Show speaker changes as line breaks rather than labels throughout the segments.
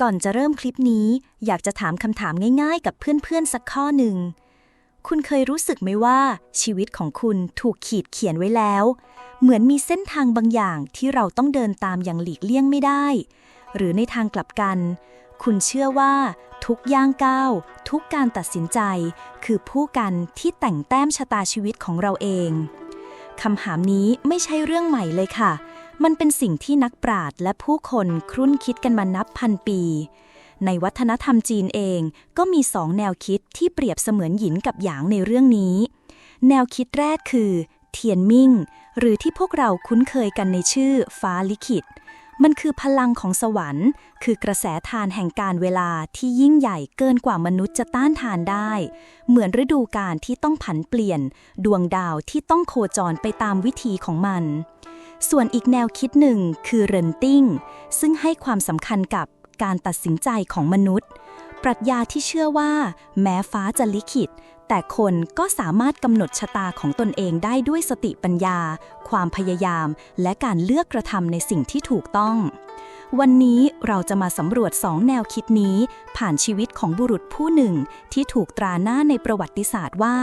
ก่อนจะเริ่มคลิปนี้ อยากจะถามคำถามง่ายๆ กับเพื่อนๆสักข้อหนึ่ง คุณเคยรู้สึกไหมว่า ชีวิตของคุณถูกขีดเขียนไว้แล้ว เหมือนมีเส้นทางบางอย่างที่เราต้องเดินตามอย่างหลีกเลี่ยงไม่ได้ หรือในทางกลับกัน คุณเชื่อว่า ทุกย่างก้าว ทุกการตัดสินใจ คือผู้กันที่แต่งแต้มชะตาชีวิตของเราเองคำถามนี้ไม่ใช่เรื่องใหม่เลยค่ะ มันเป็นสิ่งที่นักปราชญ์และผู้คนครุ่นคิดกันมานับพันปี ในวัฒนธรรมจีนเองก็มีสองแนวคิดที่เปรียบเสมือนหยินกับหยางในเรื่องนี้ แนวคิดแรกคือเทียนมิ่ง หรือที่พวกเราคุ้นเคยกันในชื่อฟ้าลิขิต มันคือพลังของสวรรค์ คือกระแสทานแห่งการเวลาที่ยิ่งใหญ่เกินกว่ามนุษย์จะต้านทานได้ เหมือนฤดูกาลที่ต้องผันเปลี่ยน ดวงดาวที่ต้องโคจรไปตามวิธีของมัน ส่วนอีกแนวคิดหนึ่งคือเรนติ้งซึ่งให้ความสำคัญกับการตัดสินใจของมนุษย์ ปรัชญาที่เชื่อว่า แม้ฟ้าจะลิขิต แต่คนก็สามารถกำหนดชะตาของตนเองได้ด้วยสติปัญญา ความพยายาม และการเลือกกระทำในสิ่งที่ถูกต้อง วันนี้เราจะมาสำรวจสองแนวคิดนี้ ผ่านชีวิตของบุรุษผู้หนึ่งที่ถูกตราหน้าในประวัติศาสตร์ว่า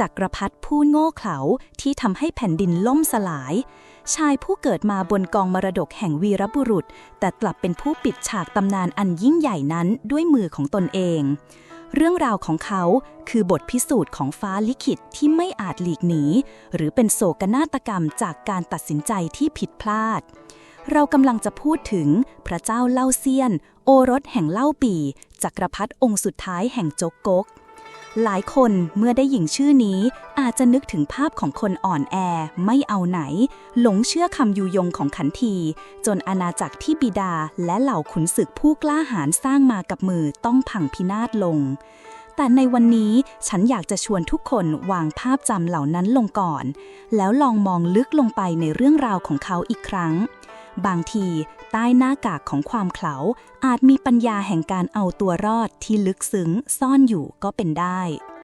จักรพรรดิผู้โง่เขลาที่ทำให้แผ่นดินล่มสลาย ชายผู้เกิดมาบนกองมรดกแห่งวีรบุรุษ แต่กลับเป็นผู้ปิดฉากตำนานอันยิ่งใหญ่นั้นด้วยมือของตนเอง เรื่องราวของเขาคือบทพิสูจน์ของฟ้าลิขิตที่ไม่อาจหลีกหนี หรือเป็นโศกนาฏกรรมจากการตัดสินใจที่ผิดพลาดเรากำลังจะพูดถึงพระเจ้าเล่าเซียน โอรสแห่งเล่าปี จักรพรรดิองค์สุดท้ายแห่งโจกกก หลายคนเมื่อได้ยินชื่อนี้อาจจะนึกถึงภาพของคนอ่อนแอไม่เอาไหน หลงเชื่อคำยุยงของขันที จนอาณาจักรที่บิดาและเหล่าขุนศึกผู้กล้าหาญสร้างมากับมือต้องพังพินาศลง แต่ในวันนี้ฉันอยากจะชวนทุกคนวางภาพจำเหล่านั้นลงก่อน แล้วลองมองลึกลงไปในเรื่องราวของเขาอีกครั้ง บางทีใต้หน้ากากของความเขลาอาจมีปัญญาแห่งการเอาตัวรอดที่ลึกซึ้งซ่อนอยู่ก็เป็นได้